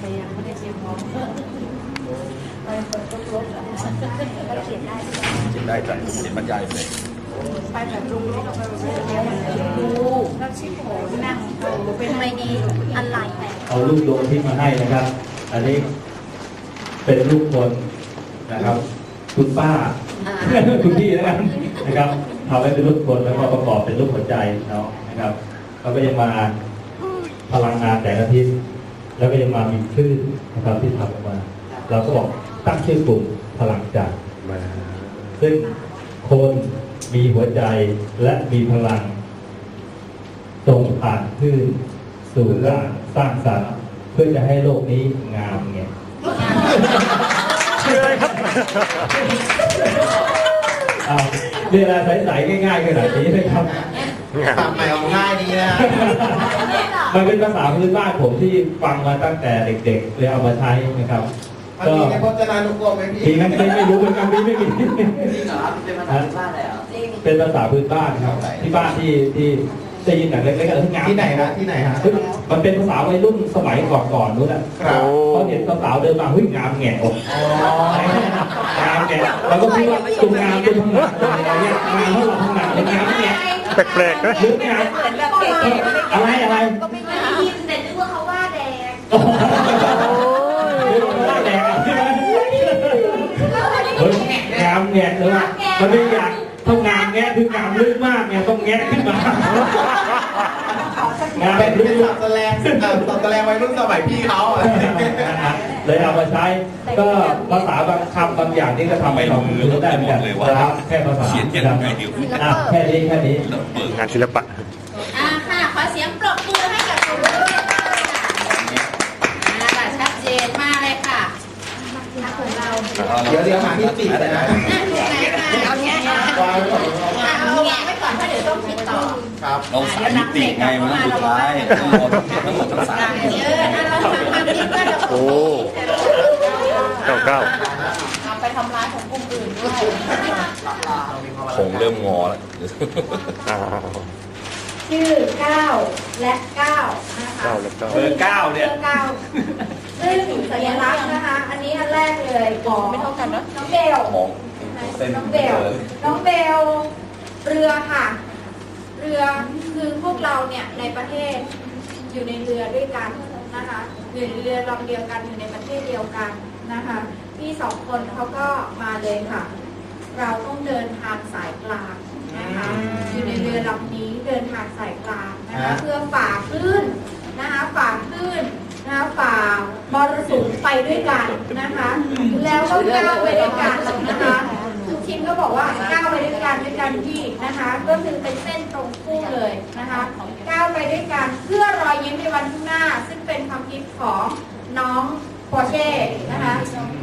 แต่ยังไม่ได้เตรียมพร้อมไปเปิดรถอะก็เขียนได้เขียนได้จ้ะเขียนบรรยายเลยไปแบบลุงรถเราไปแบบเรียนดูแล้วชิปโหนั่งเป็นไม่ดีอะไรเอาลูกดวงอาที่มาให้นะครับ อันนี้เป็นลูกคนนะครับ คุณป้าคุณพี่นะครับนะครับทำให้เป็นลูกคนแล้วก็ประกอบเป็นลูกหัวใจเนาะนะครับแล้วก็ยังมาพลังงานแสงอาทิตย์ แล้วก็ยังมามีคลื่นนะครับที่ทำออกมา เราก็บอกตั้งชื่อกลุ่มพลังใจมาซึ่งคนมีหัวใจและมีพลังส่งผ่านคลื่นสู่การสร้างสรรค์เพื่อจะให้โลกนี้งามไงเอาเรียนอะไรใสๆง่ายๆขนาดนี้นะครับ ปากใหม่ออกง่ายดีนะ มันเป็นภาษาพื้นบ้านผมที่ฟังมาตั้งแต่เด็กๆเลยเอามาใช้นะครับมันก็มีในพจนานุกรมไหมพี่ทีนั้นไม่รู้เหมือนกันพี่ไม่มีจริงเหรอเป็นภาษาบ้านเลยเหรอเป็นภาษาพื้นบ้านครับ ที่บ้านที่ที่ได้ยินหนังเล็กๆก็ที่งามที่ไหนฮะที่ไหนฮะเฮ้ยมันเป็นภาษาวัยรุ่นสมัยก่อนๆนู้นอะครับเขาเห็นสาวๆเดินมาเฮ้ยงามแง่อกอ๋องามแง่เราก็คิดว่าตรงงามตรงพังงาอะไรเงี้ยงามเท่าไหร่พังงาเป็นงามแง่ แปลกๆนะองามเหมือนแบบเก๋ๆอะไรอะไร ก็ไม่ได้ยินแต่นึกว่าเขาว่าแดงโอ้โหเรียกว่าแดงอะใช่ไหมเฮ้ยงามแง่เลยว่ะมันไม่อยากต้องงามแง่คืองามลึกมากไงต้องแง่ขึ้นมา งามเป็นลึเป็นกสับแสลงเอ่อสับแสลงวัยรุ่นสมัยพี่เขาอะเลยเอามาใช้ ก็ภาษาบางคำบางอย่างนี่ก็ทำให้เรารู้ได้เหมือนกันนะครับแค่ภาษาเขียนยังไงเดี๋ยวอะแค่นี้แค่นี้งานศิลปะอ่าค่ะขอเสียงปรบมือให้กับครูด้วยค่ะอ่าค่ะชัดเจนมากเลยค่ะถ้าของเราเดี๋ยวเดี๋ยวหาที่ติดนะอะถูกไหมคะเอาแง่อะวางไว้ก่อนเครับ เราสายมิติไงมันต้องสุดท้ายเราทั้งหมดทั้งสาม เยอะนะเราทำความคิดว่าเราโอ้เก้าเก้า เอาไปทำร้ายของกลุ่มอื่นด้วยคงเริ่มงอแล้วชื่อก้าวและก้าวนะคะเก้าแล้วเก้าเบอร์เก้าเนี่ย บอร์เก้าซึ่งสัญลักษณ์นะคะ อันนี้อันแรกเลยของไม่เท่ากันนะน้องเบลของเส้นน้องเบล น้องเบล เรือค่ะ เรือคือพวกเราเนี่ยในประเทศอยู่ในเรือด้วยกันนะคะอยู่ในเรือลำเดียวกันอยู่ในประเทศเดียวกันนะคะพี่สองคนเขาก็มาเลยค่ะ เราต้องเดินทางสายกลางนะคะอยู่ในเรือลำนี้เดินทางสายกลางนะคะฮะเพื่อฝ่าคลื่นนะคะฝ่าคลื่นนะคะฝ่ามรสุมไปด้วยกันนะคะ แล้วก็ก้าวไปด้วยกันนะคะ ทุกทีมก็บอกว่าก้าวไปด้วยกันด้วยกันที่นะคะ ก็คือเป็นเส้นตรงคู่เลยนะคะก้าวไปด้วยกันเพื่อรอยยิ้มในวันข้างหน้า ซึ่งเป็นความคิดของน้องปอเช่นะคะ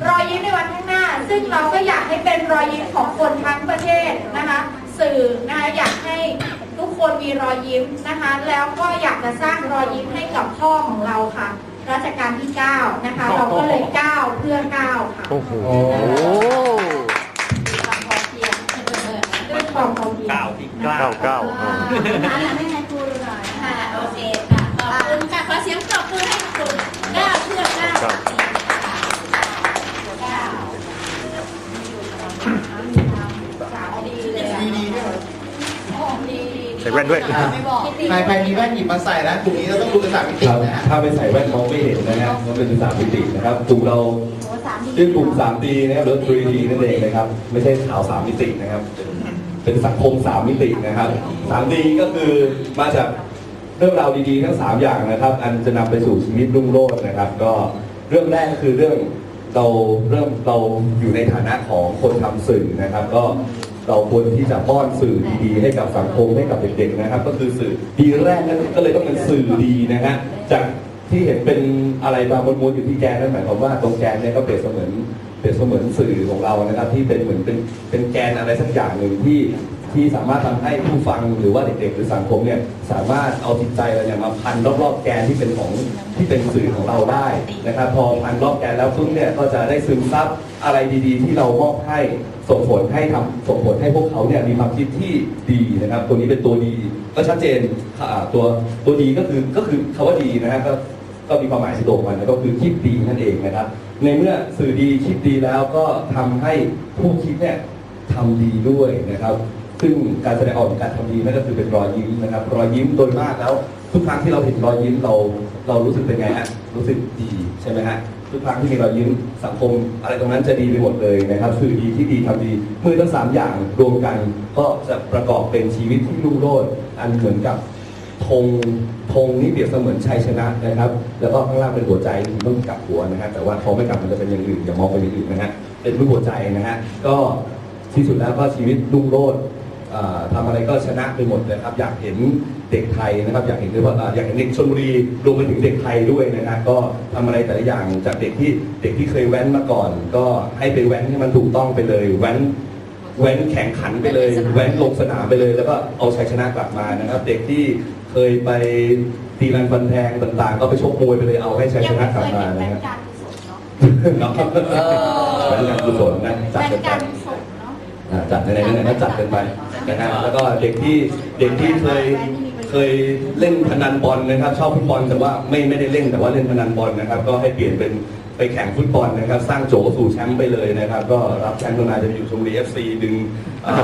รอยยิ้มในวันข้างหน้า ซึ่งเราก็อยากให้เป็นรอยยิ้มของคนทั้งประเทศนะคะสื่อนะคะอยากให้ทุกคนมีรอยยิ้มนะคะ แล้วก็อยากจะสร้างรอยยิ้มให้กับพ่อของเราค่ะรัชกาลที่ 9 นะคะ เราก็เลยก้าวเพื่อก้าวค่ะ โอ้โห ก้า เก้าเก้าอ่าให้ให้ครูดหน่อยค่ะ โอเคค่ะ ขอบคุณค่ะ ขอเสียงปรบมือให้ครูก้าเพื่อก้าวเก้าดีเลยดีดีด้วยเหรอดีใส่แว่นด้วยอะใครใครมีแว่นหยิบมาใส่นะกลุ่มนี้เราต้องดูภาษามิติครับนะฮะ ถ้าไม่ใส่แว่นมองไม่เห็นนะครับมันเป็นสามมิตินะครับกลุ่มเราชื่อกลุ่ม 3D นะครับหรือ 3D นั่นเองนะครับ ไม่ใช่ขาวสามมิตินะครับเป็น ป็นสังคมสามมิตินะครับ 3D ก็คือมาจากเรื่องราวดีๆทั้งสามอย่างนะครับ อันจะนำไปสู่ชีวิตรุ่งโรจน์นะครับ ก็เรื่องแรกก็คือเรื่องเราเริ่มเราอยู่ในฐานะของคนทำสื่อนะครับ ก็เราควรที่จะป้อนสื่อดีๆให้กับสังคมให้กับเด็กๆนะครับ ก็คือสื่อดีแรกนั่นก็เลยต้องเป็นสื่อดีนะฮะจากที่เห็นเป็นอะไรบางมวนๆอยู่ที่แกนนั่นหมายความว่าตรงแกนเนี่ยก็เปรียบเสมือน เปรียบเสมือนสื่อของเรานะครับ ที่เป็นเหมือนเป็นเป็นแกนอะไรสักอย่างหนึ่งที่ที่สามารถทำให้ผู้ฟังหรือว่าเด็กๆหรือสังคมเนี่ยสามารถเอาจิตใจเราเนี่ยมาพันรอบๆแกนที่เป็นของที่เป็นสื่อของเราได้นะครับ พอพันรอบแกนแล้วปุ๊บเนี่ยก็จะได้ซึมซับอะไรดีๆ ที่เรามอบให้ส่งผลให้ทำส่งผลให้พวกเขาเนี่ยมีความคิดที่ดีนะครับ ตัวนี้เป็นตัวดีก็ชัดเจนอ่าตัวตัวดีก็คือก็คือคำว่าดีนะฮะก็ก็มีความหมายที่ตรงกันแล้วก็คือคิดดีนั่นเองนะครับ ในเมื่อสื่อดีคิดดีแล้วก็ทำให้ผู้คิดเนี่ยทำดีด้วยนะครับ ซึ่งการแสดงออกการทำดีนั่นก็คือเป็นรอยยิ้มนะครับ รอยยิ้มโดยมากแล้ว ทุกครั้งที่เราเห็นรอยยิ้มเราเรารู้สึกเป็นไงฮะรู้สึกดีใช่ไหมฮะทุกครั้งที่มีรอยยิ้มสังคม อะไรตรงนั้นจะดีไปหมดเลยนะครับ สื่อดีที่ดีทำดีเมื่อทั้งสามอย่างรวมกัน ก็จะประกอบเป็นชีวิตที่รุ่งโรจน์อันเหมือนกับ ธงธงนี่เปรียบเสมือนชัยชนะนะครับ แล้วก็ข้างล่างเป็นหัวใจต้องกลับหัวนะฮะแต่ว่าพอไม่กลับมันจะเป็นอย่างอื่นอย่ามองไปอย่างอื่นนะฮะเป็นรูปหัวใจนะฮะก็ที่สุดแล้วก็ชีวิตรุ่งโรจน์อ่าทำอะไรก็ชนะไปหมดเลยครับ อยากเห็นเด็กไทยนะครับ อยากเห็นด้วยว่าอ่าอยากเห็นเด็กชลบุรีรวมไปถึงเด็กไทยด้วยนะฮะก็ทำอะไรแต่ละอย่างจากเด็กที่เด็กที่เคยแว้นมาก่อน ก็ให้ไปแว้นให้มันถูกต้องไปเลยแว้น แว้นแข่งขันไปเลย แว้นลงสนามไปเลย แล้วก็เอาชัยชนะกลับมานะครับ เด็กที่เคยไปตีรันฟันแทงต่างๆ ก็ไปชกมวยไปเลยเอาให้ชัยชนะกลับมานะครับเนาะแว้นการกุศลนะจัดกันไปอ่าจัดในไหนๆก็จัดกันไปนะฮะแล้วก็เด็กที่เด็กที่เคยเคยเล่นพนันบอลนะครับ ชอบฟุตบอลแต่ว่าไม่ไม่ได้เล่นแต่ว่าเล่นพนันบอลนะครับ ก็ให้เปลี่ยนเป็น ไปแข่งฟุตบอลนะครับ สร้างโจสู่แชมป์ไปเลยนะครับ ก็รับแชมป์ก็นาจะไปอยู่ชมบุรีเอฟซีดึงอ่า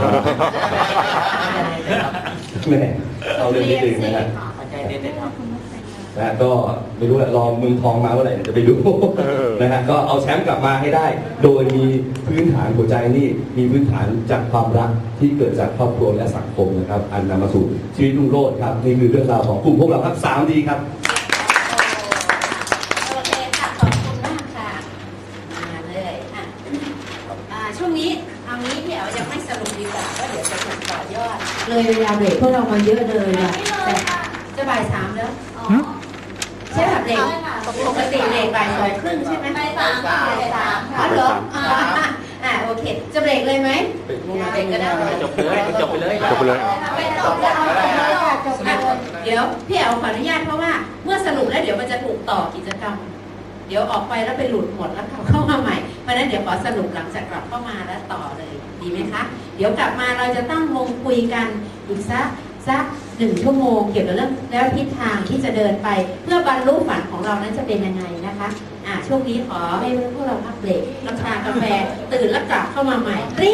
แม่เอาเรื่องนิดนึงนะฮะใจเด็ดๆครับนะฮะก็ไม่รู้แหละรอเมืองทองมาเมื่อไหร่จะไปดูนะฮะก็เอาแชมป์กลับมาให้ได้ โดยมีพื้นฐานหัวใจนี่มีพื้นฐานจากความรักที่เกิดจากครอบครัวและสังคมนะครับ อันนำมาสู่ชีวิตรุ่งโรจน์ครับนี่คือเรื่องราวของกลุ่มพวกเราครับสามดีครับ อยอด เลยเวลาเบรกพวกเรามาเยอะเลยอะแต่จะบ่ายสามแล้วอ๋อใช่ค่ะเบรกปกติเบรกบ่ายสองครึ่งใช่ไหมไปสามค่ะไปสามอ๋อเหรออ่าอะอะโอเค จะเบรกเลยไหมเด็กก็ได้จบไปเลยจบไปเลยจบไปเลยไปต่อจะเอาไปเลยจบเลยเดี๋ยวพี่แอ๋วขออนุญาตเพราะว่า เมื่อสรุปแล้วเดี๋ยวมันจะถูกต่อกิจกรรม เดี๋ยวออกไปแล้วไปหลุดหมดแล้วกลับเข้ามาใหม่ เพราะนั้นเดี๋ยวขอสรุปหลังจากกลับเข้ามาแล้วต่อเลย ดีไหมคะ เดี๋ยวกลับมาเราจะตั้งวงคุยกันอีกสักสักหนึ่งชั่วโมงเกี่ยวกับเรื่องแล้วทิศทางที่จะเดินไป เพื่อบรรลุฝันของเรานั้นจะเป็นยังไงนะคะอ่าช่วงนี้ขอให้พวกเราพักเบรกรับชากาแฟตื่นแล้วกลับเข้ามาใหม่